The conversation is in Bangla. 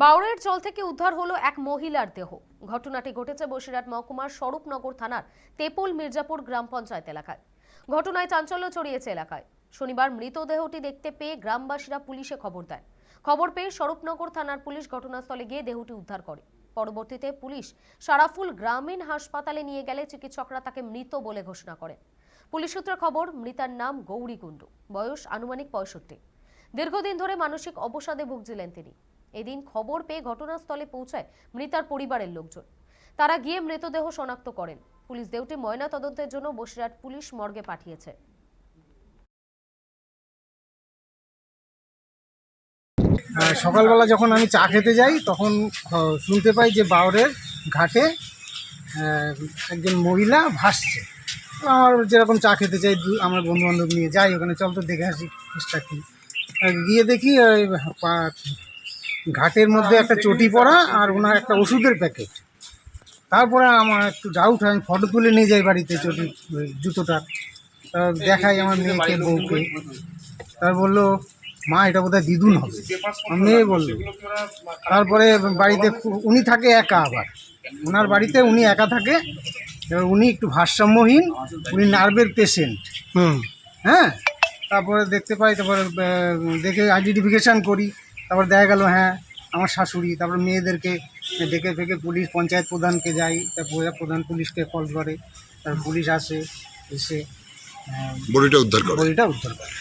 বাউরের জল থেকে উদ্ধার হলো এক মহিলার দেহ। ঘটনাটি ঘটেছে বসিরহাট মহকুমার স্বরূপনগর থানার তেপুল মির্জাপুর গ্রাম পঞ্চায়েত এলাকায়। ঘটনায় চাঞ্চল্য ছড়িয়েছে এলাকায়। শনিবার মৃতদেহটি দেখতে পেয়ে গ্রামবাসীরা পুলিশে খবর দেয় খবর পেয়ে স্বরূপনগর থানার পুলিশ ঘটনাস্থলে গিয়ে দেহটি উদ্ধার করে। পরবর্তীতে পুলিশ সারাফুল গ্রামীণ হাসপাতালে নিয়ে গেলে চিকিৎসকরা তাকে মৃত বলে ঘোষণা করেন। পুলিশ সূত্রে খবর, মৃতার নাম গৌরী কুণ্ডু। বয়স আনুমানিক পঁয়ষট্টি। দীর্ঘদিন ধরে মানসিক অবসাদে ভুগছিলেন তিনি। এদিন খবর পেয়ে ঘটনাস্থলে পৌঁছায় মৃতার পরিবারের লোকজন। তারা গিয়ে মৃতদেহ শনাক্ত করেন। পুলিশ দেউটি ময়না তদন্তের জন্য বসিরহাট পুলিশ মর্গে পাঠিয়েছে। সকালবেলা যখন আমি চা খেতে যাই, তখন শুনতে পাই যে বাউরের ঘাটে একজন মহিলা ভাসছে। আমার যেরকম চা খেতে চাই আমার বন্ধু বান্ধব নিয়ে যাই, ওখানে চল তো দেখে আসি গিয়ে দেখি ঘাটের মধ্যে একটা চটি পরা আর ওনার একটা ওষুধের প্যাকেট। তারপরে আমার একটু ডাউট হয় আমি ফটো তুলে নিয়ে যাই বাড়িতে চটি জুতোটা। দেখাই আমার মেয়েকে বউকে। তার বলল মা এটা বোধহয় দিদুন হবে। মেয়ে বলল তারপরে বাড়িতে উনি থাকে একা আবার। ওনার বাড়িতে উনি একা থাকে এবার উনি একটু ভারসাম্যহীন উনি নার্ভের পেশেন্ট হ্যাঁ? তারপরে দেখতে পাই তারপরে দেখে আইডেন্টিফিকেশান করি। তারপর দেখা গেল হ্যাঁ আমার শাশুড়ি তারপর মেয়েদেরকে ডেকে ফেকে পুলিশ পঞ্চায়েত প্রধানকে যাই তারপর প্রধান পুলিশকে কল করে তারপর পুলিশ আসে এসে আহ, বডিটা উদ্ধার করে। বডিটা উদ্ধার করে।